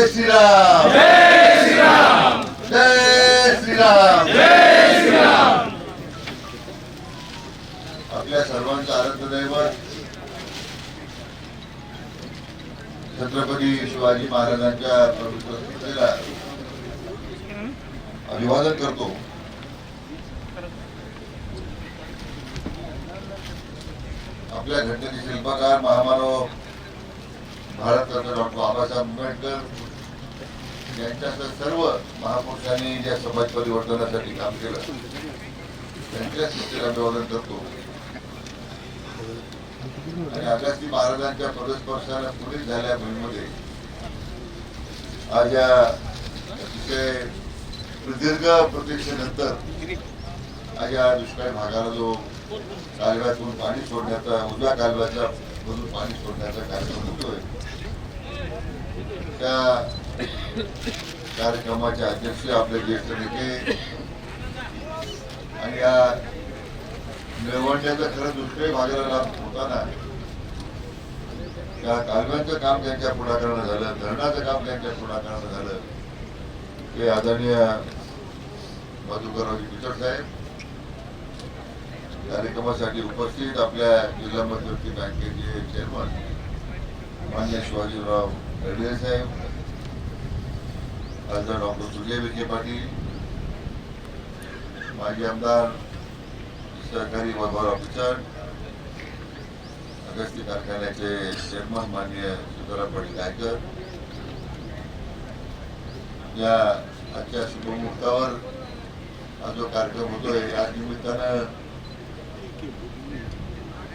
जय श्रीराम। जय श्रीराम। जय श्रीराम आपल्या सर्वांचा आराध्य दैवत छत्रपती शिवाजी महाराजांच्या पवित्र स्मृतीला अभिवादन करतो. आपल्या घटनेचे शिल्पकार महामानव भारतरत्न डॉक्टर बाबासाहेब आंबेडकर ज्यांच्या सर्व महापुरुषांनी ज्या समाज परिवर्तनासाठी काम केलं त्यांच्या स्मृतीला अभिवादन करतो. आणि आकाशी महाराजांच्या पदस्पर्शाला पुढील झाल्या भूमीमध्ये आज या अतिशय प्रदीर्घ प्रतीक्षेनंतर आज या दुष्काळी भागाला जो कालव्यातून पाणी सोडण्याचा उजव्या कालव्याचा मधून पाणी सोडण्याचा कार्यक्रम होतोय त्या कार्यक्रमाचे अध्यक्ष आपले ज्येष्ठ नेते. आणि या निळवंड्याचा खरं दुष्काळी भागाला लाभ होताना त्या कालव्यांचं काम त्यांच्या पुढाकारानं झालं धरणाचं काम त्यांच्या पुढाकारानं झालं. ते आदरणीय मधुकररावजी पिचड साहेब कार्यक्रमासाठी उपस्थित आपल्या जिल्हा मध्यवर्ती बँकेचे चेअरमन मान्य शिवाजीराव रेड्डी साहेब खासदार डॉक्टर सुजय विखे पाटील माजी आमदार सहकारी वैभव ऑफिसर अगस्ती कारखान्याचे चेअरमन मान्य सुधाराम पाटील गायकर. या आजच्या शुभमुहूर्तावर हा जो कार्यक्रम होतोय या निमित्तानं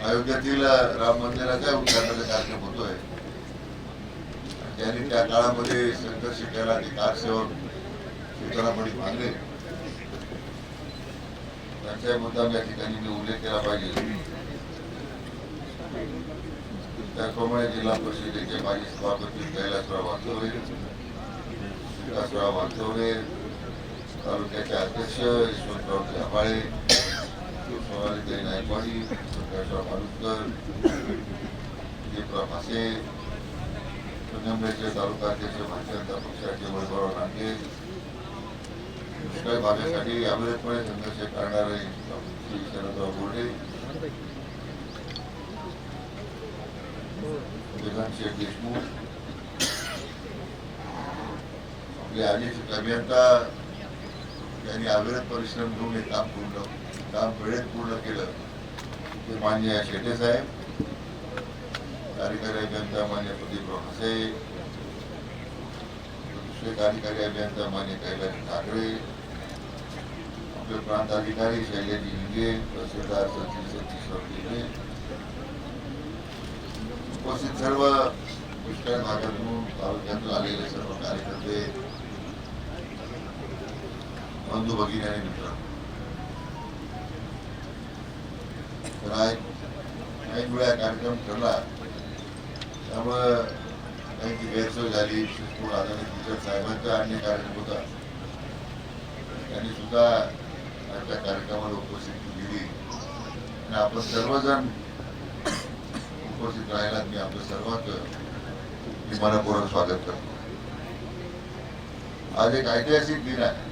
अयोध्येतील राम मंदिराचा उद्घाटनाचा कार्यक्रम होतोय. त्यांनी त्या काळामध्ये संघर्ष केला ते कारसेवक सीताराम पाटील मागणे त्यांचा मुद्दाम या ठिकाणी मी उल्लेख केला पाहिजे. त्याचप्रमाणे जिल्हा परिषदेचे माजी सभापती कैलासराव वाचवले विकासराव वाचवले तालुक्याचे अध्यक्ष यशवंतराव जांभाळे सोनालीताई नायकवाडी प्रकाशराव मालुसकर दीपराव भासे संगमनेरचे तालुका अध्यक्ष भारतीय जनता पक्षाचे वैभवराव रांगे दुष्काळी भागासाठी अविरतपणे संघर्ष करणारे श्री शरदराव बोर्डे जगन शेठ देशमुख आपले आधीचे अभियंता त्यांनी अविरत परिश्रम घेऊन हे काम पूर्ण काम वेळेत पूर्ण केलं. ते मान्य शेटे साहेब कार्यकारी अभियंता मान्य प्रदीपराव हसे दुसरे कार्यकारी अभियंता मान्य कैलास ठाकरे. आपले प्रांत अधिकारी शैलेजी हिंगे तहसीलदार सचिन सतीशराव हिंगे उपस्थित सर्व पुष्कळ भागातून तालुक्यातून आलेले सर्व कार्यकर्ते बंधू भगिनी आणि मित्र. तर आज काही वेळा कार्यक्रम ठरला. त्यामुळं त्यांची गैरसोय झाली. शिस्तपूर आदरणीय टीचर साहेबांचा अन्य कार्यक्रम होता त्यांनी सुद्धा आजच्या कार्यक्रमाला उपस्थिती दिली. आणि आपण सर्वजण उपस्थित राहिला मी आपलं सर्वांचं मनपूर्वक स्वागत करतो. आज एक ऐतिहासिक दिन आहे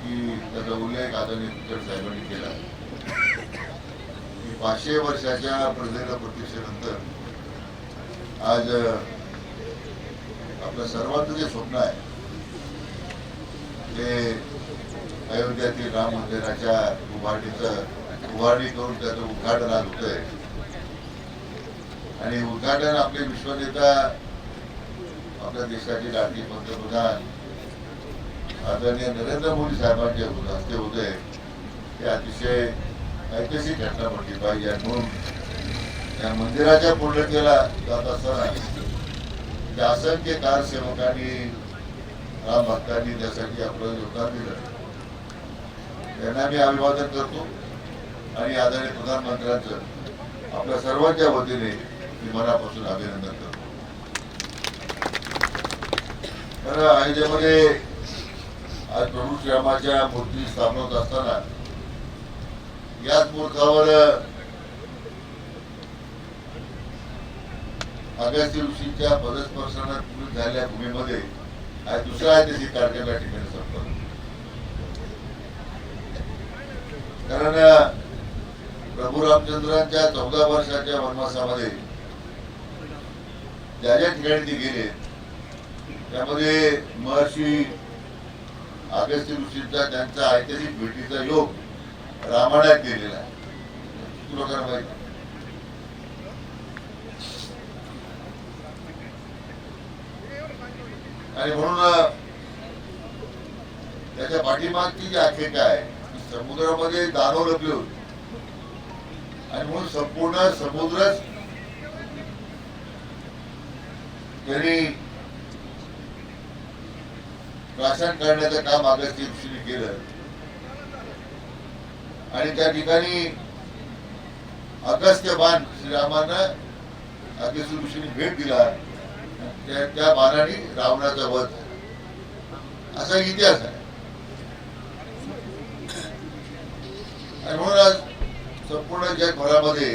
की त्याचा उल्लेख आदरणीय टीचर साहेबांनी केला की पाचशे वर्षाच्या प्रजेला प्रतीक्षेनंतर आज आपलं सर्वांचं जे स्वप्न आहे ते अयोध्यातील राम मंदिराच्या उभारणीचं उभारणी करून त्याचं उद्घाटन आज होत आहे आणि उद्घाटन आपले विश्वनेता आपल्या देशाचे लाडके पंतप्रधान आदरणीय नरेंद्र मोदी साहेबांचे हस्ते होते ते अतिशय ऐतिहासिक घटना म्हटली पाहिजे. म्हणून या मंदिराच्या पूर्णतेला जात असताना त्या असंख्य कारसेवकांनी राम भक्तांनी त्यासाठी आपलं योगदान दिलं. त्यांना मी अभिवादन करतो आणि आदरणीय प्रधानमंत्र्यांचं आपल्या सर्वांच्या वतीने मी मनापासून अभिनंदन करतो. तर अयोध्येमध्ये आज प्रभू श्रीरामाच्या मूर्ती स्थापन होत असताना याच मूर्खावर अगस्त्य ऋषीच्या पदस्पर्शानं पूर्ण झालेल्या भूमीमध्ये आज दुसरा आहे कार्यक्रम या ठिकाणी संपतो कारण प्रभू रामचंद्रांच्या चौदा वर्षाच्या वनवासामध्ये ज्या ज्या ठिकाणी ते गेले त्यामध्ये महर्षी अगस्त्य ऋषींचा त्यांचा ऐतिहासिक भेटीचा योग रामायणात गेलेला आहे. लोकांना माहिती? आणि म्हणून त्याच्या पाठीमागची जी आख्यायिका आहे समुद्रामध्ये दानव लपले होते. आणि म्हणून संपूर्ण समुद्रच त्यांनी प्राशन करण्याचं काम अगस्त्य ऋषीने केलं. आणि त्या ठिकाणी अगस्त्य बाण श्रीरामानं अगस्त्य ऋषीने भेट दिला. त्या त्या बाणाने रावणाचा वध. झाला. असा इतिहास आहे. आणि म्हणून आज संपूर्ण जगभरामध्ये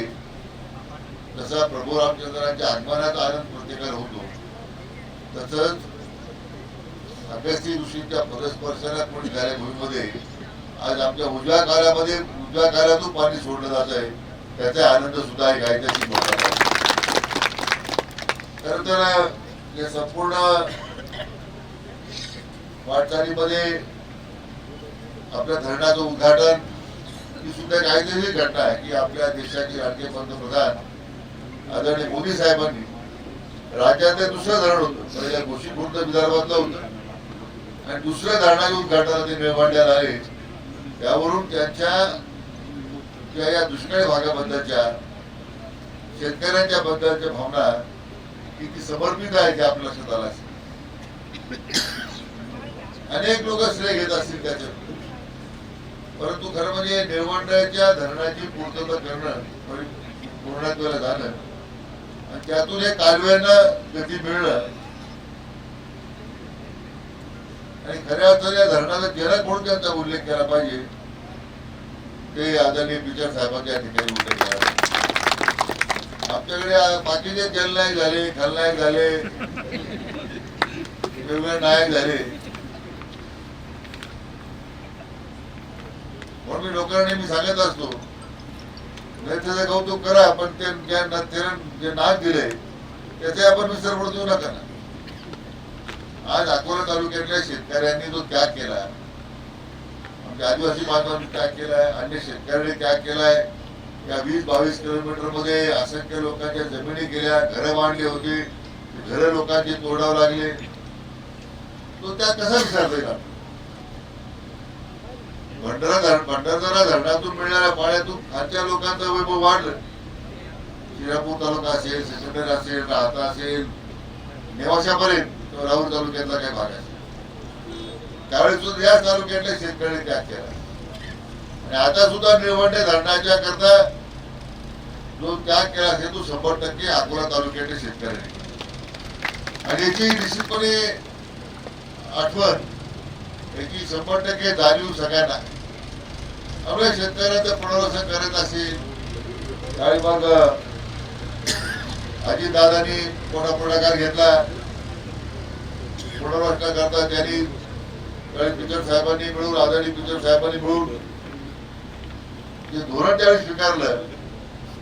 जसा प्रभू रामचंद्रांच्या आगमनाचा आनंद प्रत्येकाला होतो तसंच अभ्यासी ऋषींच्या पदस्पर्शनात पण झाल्या भूमीमध्ये आज आमच्या उजव्या काळामध्ये उजव्या काळातून पाणी सोडलं जात आहे. त्याचा आनंद सुद्धा आहे ऐतिहासिक मोठा खरं तर या संपूर्ण वाटचालीमध्ये आपल्या धरणाचं उद्घाटन ही सुद्धा काहीतरी घटना आहे की आपल्या देशाचे लाडके पंतप्रधान आदरणीय मोदी साहेबांनी राज्यातलं दुसरं धरण होतं म्हणजे पहिल्या घोषित खुर्द विदर्भातलं होतं. आणि दुसऱ्या धरणाचे उद्घाटन ते निळमांड्याला आले त्यावरून त्यांच्या त्या या दुष्काळी भागाबद्दलच्या शेतकऱ्यांच्या बद्दलच्या भावना किती समर्पित आहे ते आपल्या लक्षात आला असेल. अनेक लोक श्रेय घेत असतील त्याच्या परंतु खरं म्हणजे निळवंडाच्या धरणाची पूर्तता करणं म्हणजे पूर्णत्वाला झालं. आणि त्यातून एक कालव्यानं गती मिळणं. आणि खऱ्या अर्थाने या धरणाचा जनक म्हणून त्यांचा उल्लेख केला पाहिजे ते आदरणीय पिचर साहेबांच्या ठिकाणी उल्लेख केला आपल्याकडे बाकीचे जलनायक झाले खलनायक झाले. वेगवेगळे नायक झाले. म्हणून मी लोकांनी मी सांगत असतो. त्याचं कौतुक करा पण ते जे नाच दिले त्याचे आपण विसर पडतो नका. ना आज अकोला तालुक्यातल्या शेतकऱ्यांनी जो त्याग केला आमच्या आदिवासी बांधवांनी त्याग केलाय अन्य शेतकऱ्यांनी त्याग केलाय. या वीस बावीस किलोमीटरमध्ये असंख्य लोकांच्या जमिनी गेल्या घरं बांधली होती घरं लोकांची तोडावं लागले. तो त्या कसा विसरता येईल भंडारा धरण भंडारदरा धरणातून मिळणाऱ्या पाण्यातून खालच्या लोकांचं वैभव वाढलं. शिरापूर तालुका असेल सिसंदर असेल राहता असेल नेवाशापर्यंत किंवा राहुल तालुक्यातला काही भाग असेल. त्यावेळेस सुद्धा या तालुक्यातल्या शेतकऱ्यांनी त्याग केला आणि आता सुद्धा निळवंडे धरणाच्या करता जो त्याग केला असेल तो शंभर टक्के अकोला तालुक्यातील शेतकऱ्यांनी आणि याची निश्चितपणे आठवण याची शंभर टक्के जाणीव सगळ्यांना. आपल्या शेतकऱ्यांचं पुनर्वसन करत असेल. आणि मग अजितदादांनी कोणा पुढाकार घेतला. पुनर्वसन करता त्यांनी पिचर साहेबांनी मिळून आदरणीय पिचर साहेबांनी मिळून जे धोरण त्यावेळी स्वीकारलं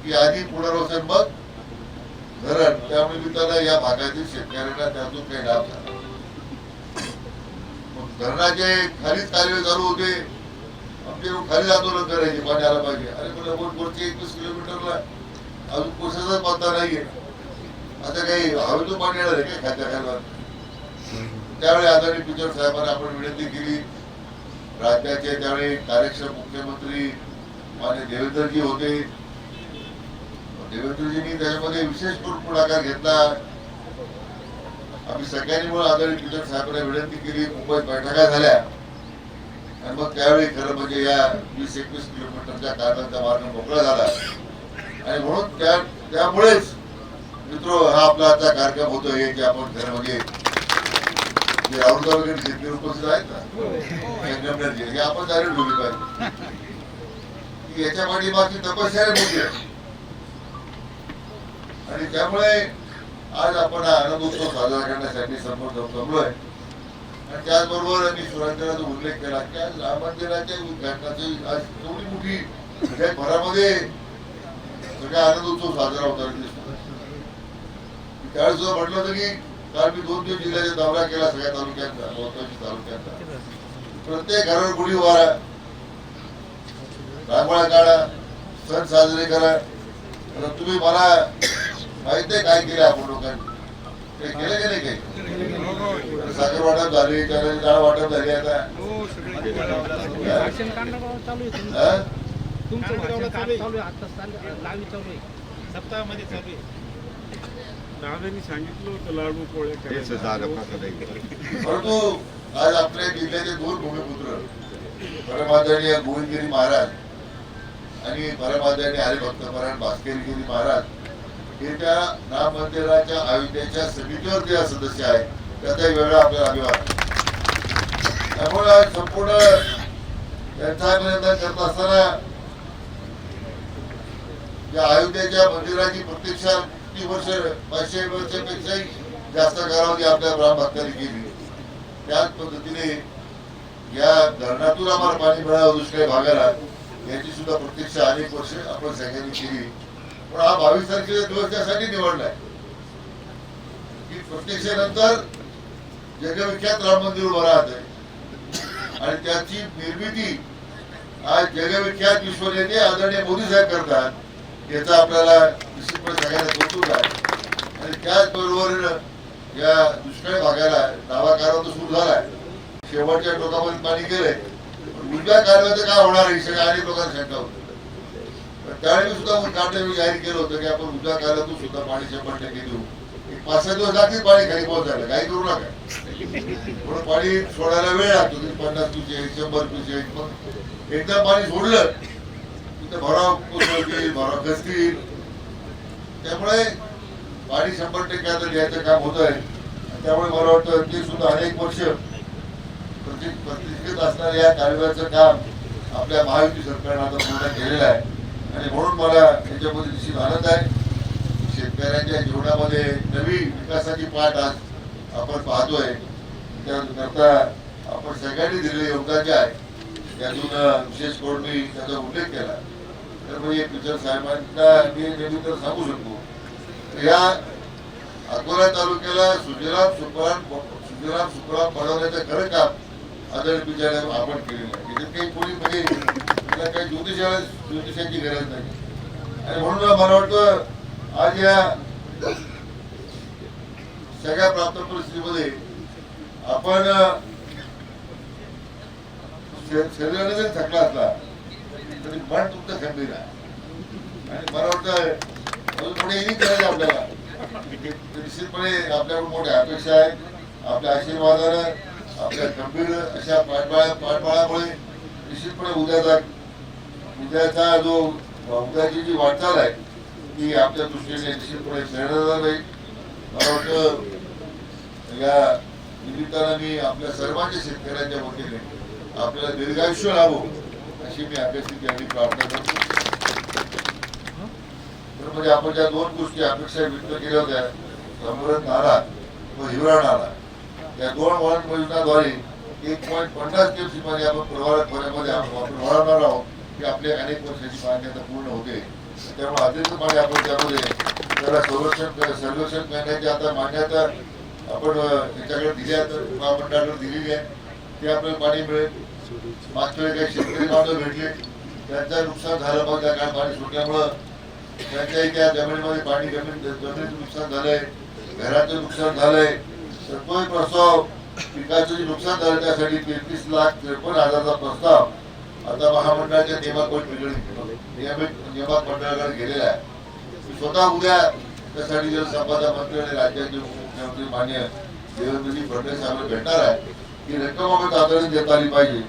की आधी पुनर्वसन मग धरण. त्यामुळे मी त्याला या भागातील शेतकऱ्यांना त्यातून काही लाभ झाला. मग धरणाचे खालीच कार्य चालू होते. आमचे खाली आंदोलन करायचे पाणी आलं पाहिजे. अरे मला बोट बोटचे एकवीस किलोमीटरला अजून कोशाचाच पत्ता नाहीये. आता काही हवेतून पाणी येणार आहे काय खात्या खायला? त्यावेळी आदरणीय पिचर साहेबांना आपण विनंती केली. राज्याचे त्यावेळी कार्यक्षम मुख्यमंत्री मान्य देवेंद्रजी होते. देवेंद्रजींनी त्याच्यामध्ये विशेष पुढाकार घेतला. आम्ही सगळ्यांनी मिळून आदरणीय पिचर साहेबांना विनंती केली. मुंबईत बैठका झाल्या. आणि मग त्यावेळी खरं म्हणजे या वीस एकवीस किलोमीटरच्या कारणाचा मार्ग मोकळा झाला. आणि म्हणून त्या त्यामुळेच मित्र हा आपला आजचा कार्यक्रम होतो हे की आपण खरं म्हणजे राहुल तालुक्यात शेतकरी उपस्थित आहेत ना? हे आपण ठेवली पाहिजे की याच्या पाठीमागची तपस्या मोठी आहे आणि त्यामुळे आज आपण हा आनंद साजरा करण्यासाठी समोर जमलोय आणि त्याचबरोबर मी सुरांजनाचा उल्लेख केला की आज राम मंदिराच्या उद्घाटनाची आज एवढी मोठी म्हणजे भरामध्ये सगळा आनंद उत्सव साजरा होताना दिसतो. त्यावेळेस सुद्धा म्हटलं होतं की काल मी दोन दिवस जिल्ह्याचा दौरा केला सगळ्या तालुक्यांचा महत्त्वाच्या तालुक्यांचा. प्रत्येक घरावर गुढी उभारा रांगोळ्या काढा सण साजरे करा. तर तुम्ही मला माहीत आहे काय केलं आपण लोकांनी. ते केलं की नाही काही? साखर वाटप झाली डाळ वाटप झाली आता. आता. परंतु आज आपल्या जिल्ह्याचे दोन भूमिपुत्र. परमादरणीय गोविंदगिरी महाराज आणि परमादरणीय हरिभक्त परायण भास्करगिरी महाराज हे त्या राम मंदिराच्या अयोध्येच्या समितीवर ते सदस्य आहेत त्याचा वेगळा आपल्याला अभिमान त्यामुळे संपूर्ण त्यांचा निवेदन करत असताना या अयोध्येच्या मंदिराची प्रतीक्षा किती वर्ष पाचशे वर्षापेक्षाही जास्त कालावधी आपल्या राम भक्तांनी केली त्याच पद्धतीने या धरणातून आम्हाला पाणी मिळावं दुष्काळी भागाला. याची सुद्धा प्रतीक्षा अनेक वर्ष आपण सगळ्यांनी केली. पण हा बावीस तारखेचा दिवस त्यासाठी निवडलाय. की प्रत्यक्षानंतर जगविख्यात राम मंदिर उभं राहत आहे. आणि त्याची निर्मिती आज जगविख्यात विश्वनेते आदरणीय मोदी साहेब करतात याचा आपल्याला निश्चितपणे सगळ्यांना कौतुक आहे. आणि त्याचबरोबर या दुष्काळी भागाला नावाकारा तो सुरू झालाय. शेवटच्या टोकामध्ये पाणी गेलंय. उजव्या कालव्याचं काय होणार आहे? सगळ्या अनेक लोकांना शंका होती. त्यावेळी सुद्धा काढण्यावेळी जाहीर केलं होतं की आपण उजव्या कालव्यातून सुद्धा पाणी शंभर टक्के देऊ. पाच सहा दिवस लागतील पाणी खाली पोहोचायला काही करू नका. म्हणून पाणी सोडायला वेळ लागतो. पन्नास पिशे शंभर पिशे मग एकदा पाणी सोडलं तिथं भराव कोसळतील भराव घसतील. त्यामुळे पाणी शंभर टक्के आता द्यायचं काम होत आहे त्यामुळे मला वाटतं ते सुद्धा अनेक वर्ष सामाजिक प्रतिष्ठित असणाऱ्या या कालव्याचं काम आपल्या महायुती सरकारनं आता पूर्ण केलेलं आहे. आणि म्हणून मला याच्यामध्ये निश्चित आनंद आहे. शेतकऱ्यांच्या जीवनामध्ये नवी विकासाची पाठ आज आपण पाहतोय. त्याकरता आपण सगळ्यांनी दिलेले योगदान जे आहे त्यातून विशेष करून मी त्याचा उल्लेख केला. तर म्हणजे पिचर साहेबांना मी नेहमी तर सांगू शकतो. या अकोला तालुक्याला सुजलाम सुफलाम सुजलाम सुफलाम बनवण्याचं खरं काम आदर पिचारे आपण केलेलं आहे. त्याच्यात काही कोणी म्हणजे त्याला काही ज्योतिषाला ज्योतिषाची गरज नाही. आणि म्हणून मला वाटतं आज या सगळ्या प्राप्त परिस्थितीमध्ये आपण शरीराने जरी थकला असला तरी मन तुमचं खंबीर आहे. आणि मला वाटतं अजून पुढे इनिंग करायचं आपल्याला. निश्चितपणे आपल्याकडून मोठ्या अपेक्षा आहेत आपल्या आशीर्वादानं आपल्या गंभीर अशा पाठबळा पाठबळामुळे निश्चितपणे उद्याचा उद्याचा जो उद्याची जी वाटचाल आहे ती आपल्या दृष्टीने निश्चितपणे प्रेरणा राहील. मला वाटतं या निमित्तानं मी आपल्या सर्वांच्या शेतकऱ्यांच्या वतीने आपल्याला दीर्घायुष्य लाभो अशी मी अपेक्षित यांनी प्रार्थना करतो. तर म्हणजे आपण ज्या दोन गोष्टी अपेक्षा व्यक्त केल्या होत्या समृद्ध नारा व हिवरा नारा या दोन वळण योजनाद्वारे एक पॉईंट पन्नास टीएमसी पाणी आपण प्रवाह खोऱ्यामध्ये आपण आपण वळवणार आहोत. की आपली अनेक वर्षाची मागणी आता पूर्ण होते. त्यामुळे अतिरिक्त पाणी आपण त्यामध्ये त्याला संरक्षण सर्वेक्षण करण्याची आता मान्यता आपण त्याच्याकडे दिली आहे तर महामंडळाकडे दिलेली आहे. ते आपल्याला पाणी मिळेल. मागच्या वेळी काही शेतकरी बांधव भेटले. त्यांचं नुकसान झालं पण त्या काळात पाणी सुटल्यामुळं. त्यांच्याही त्या जमिनीमध्ये पाणी जमीन जमिनीचं नुकसान झालंय. घराचं नुकसान झालंय. तर प्रस्ताव पिकाचं जे नुकसान झालं त्यासाठी तेहतीस लाख त्रेपन्न हजारचा प्रस्ताव आता महामंडळाच्या नियमात नियमित नियमात मंडळाकडे गेलेला आहे. मी स्वतः उद्या त्यासाठी जलसंपदा मंत्री आणि राज्याचे मुख्यमंत्री मान्य देवेंद्रजी फडणवीस साहेबांना भेटणार आहे ही रक्कम आपण तातडीने देता आली पाहिजे.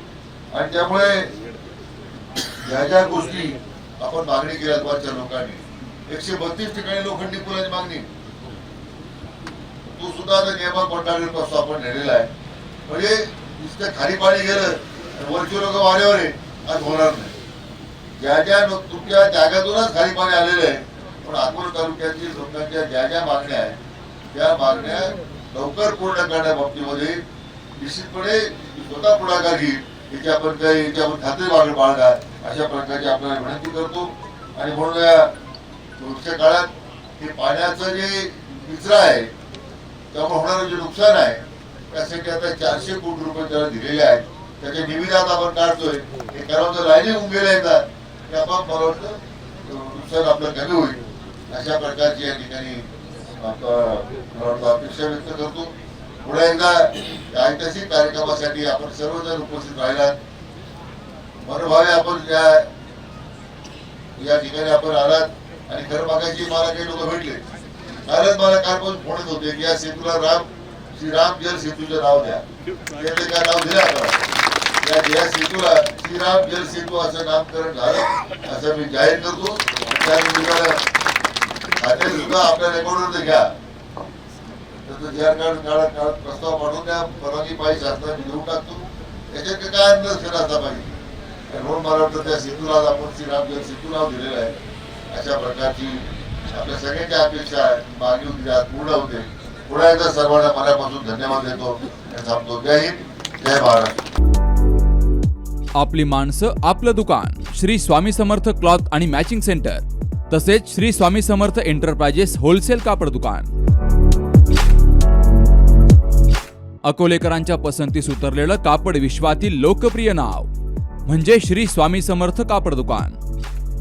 आणि त्यामुळे ज्या ज्या गोष्टी आपण मागणी केल्या लोकांनी. एकशे बत्तीस ठिकाणी लोखंडी पुलाची मागणी. तो सुद्धा आता नियमन मंडळाकडे प्रस्ताव आपण नेलेला आहे. म्हणजे नुसतं खाली पाणी गेलं वरची लोक वाऱ्यावर आहे आज होणार नाही. ज्या ज्या तुमच्या जागातूनच खाली पाणी आलेलं आहे पण आगोल तालुक्यातील लोकांच्या ज्या ज्या मागण्या आहेत त्या मागण्या लवकर पूर्ण करण्या बाबतीमध्ये निश्चितपणे स्वतः पुढाकार घेईल याची आपण काही याच्यावर खात्री मागणी बाळगा अशा प्रकारची आपल्याला विनंती करतो. आणि म्हणून या पुढच्या काळात हे पाण्याचं जे निचरा आहे त्यामुळे होणारं जे नुकसान आहे त्यासाठी आता चारशे कोटी रुपये त्याला दिलेले आहेत. त्याच्या निविदात आपण काढतोय. हे करावं लाईनी उभेला येतात. ते आपण मला वाटतं नुकसान आपलं कमी होईल. अशा प्रकारची या ठिकाणी अपेक्षा व्यक्त करतो. पुढे एकदा ऐतिहासिक कार्यक्रमासाठी आपण सर्वजण उपस्थित राहिलात. मनोभावे आपण त्या या ठिकाणी आपण आलात. आणि खरं बघायची मला काही लोक भेटले. कालच मला कालपासून फोन येत होते? की या सेतूला राम श्रीराम जल सेतूचं नाव द्या. त्याचे काय नाव दिलं आता? या सेतूला श्रीराम जल सेतू असं नामकरण झालं असं मी जाहीर करतो. त्या खाते सुद्धा आपल्या रेकॉर्डवर घ्या. तर ज्या काळ काळात काळात प्रस्ताव पाठवून त्या परवानगी पाहिजे शासनाने देऊन टाकतो. त्याच्यात काय अंदाज केला असला पाहिजे? म्हणून मला वाटतं त्या सेतूला आपण श्रीराम जल सेतू नाव दिलेलं आहे. अशा प्रकारची आपल्या सगळ्यांच्या अपेक्षा आहे होती आज पूर्ण होते. पुन्हा एकदा सर्वांना मनापासून धन्यवाद देतो थांबतो. जय हिंद जय महाराष्ट्र आपली माणसं आपलं दुकान श्री स्वामी समर्थ क्लॉथ आणि मॅचिंग सेंटर तसेच श्री स्वामी समर्थ एंटरप्राइजेस होलसेल कापड दुकान. अकोलेकरांच्या पसंतीस उतरलेलं कापड विश्वातील लोकप्रिय नाव म्हणजे श्री स्वामी समर्थ कापड दुकान.